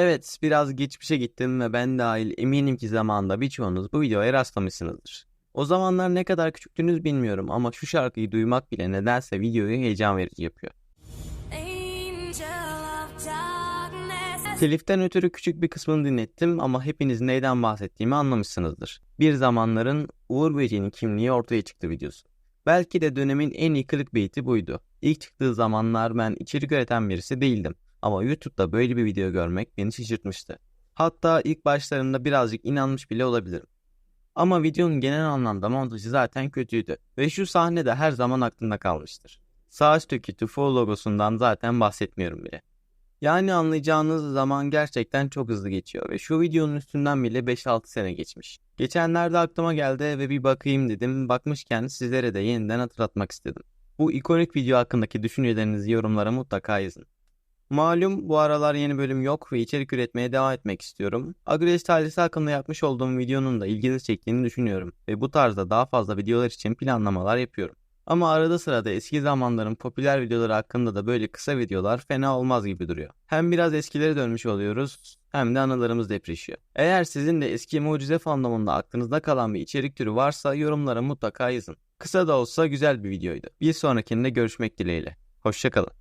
Evet, biraz geçmişe gittim ve ben dahil eminim ki zamanında birçoğunuz bu videoya rastlamışsınızdır. O zamanlar ne kadar küçüktünüz bilmiyorum ama şu şarkıyı duymak bile nedense videoyu heyecan verici yapıyor. Teliften ötürü küçük bir kısmını dinlettim ama hepiniz neyden bahsettiğimi anlamışsınızdır. Bir zamanların Uğur Böceği'nin kimliği ortaya çıktı videosu. Belki de dönemin en iyi clickbait'i buydu. İlk çıktığı zamanlar ben içerik üreten birisi değildim. Ama YouTube'da böyle bir video görmek beni şaşırtmıştı. Hatta ilk başlarında birazcık inanmış bile olabilirim. Ama videonun genel anlamda montajı zaten kötüydü ve şu sahne de her zaman aklımda kalmıştır. Sağ üstteki Tufo logosundan zaten bahsetmiyorum bile. Yani anlayacağınız zaman gerçekten çok hızlı geçiyor ve şu videonun üstünden bile 5-6 sene geçmiş. Geçenlerde aklıma geldi ve bir bakayım dedim. Bakmışken sizlere de yeniden hatırlatmak istedim. Bu ikonik video hakkındaki düşüncelerinizi yorumlara mutlaka yazın. Malum bu aralar yeni bölüm yok ve içerik üretmeye devam etmek istiyorum. Agres ailesi hakkında yapmış olduğum videonun da ilginizi çektiğini düşünüyorum ve bu tarzda daha fazla videolar için planlamalar yapıyorum. Ama arada sırada eski zamanların popüler videoları hakkında da böyle kısa videolar fena olmaz gibi duruyor. Hem biraz eskilere dönmüş oluyoruz hem de anılarımız depreşiyor. Eğer sizin de eski mucize fandomunda aklınızda kalan bir içerik türü varsa yorumlara mutlaka yazın. Kısa da olsa güzel bir videoydu. Bir sonrakinde görüşmek dileğiyle. Hoşçakalın.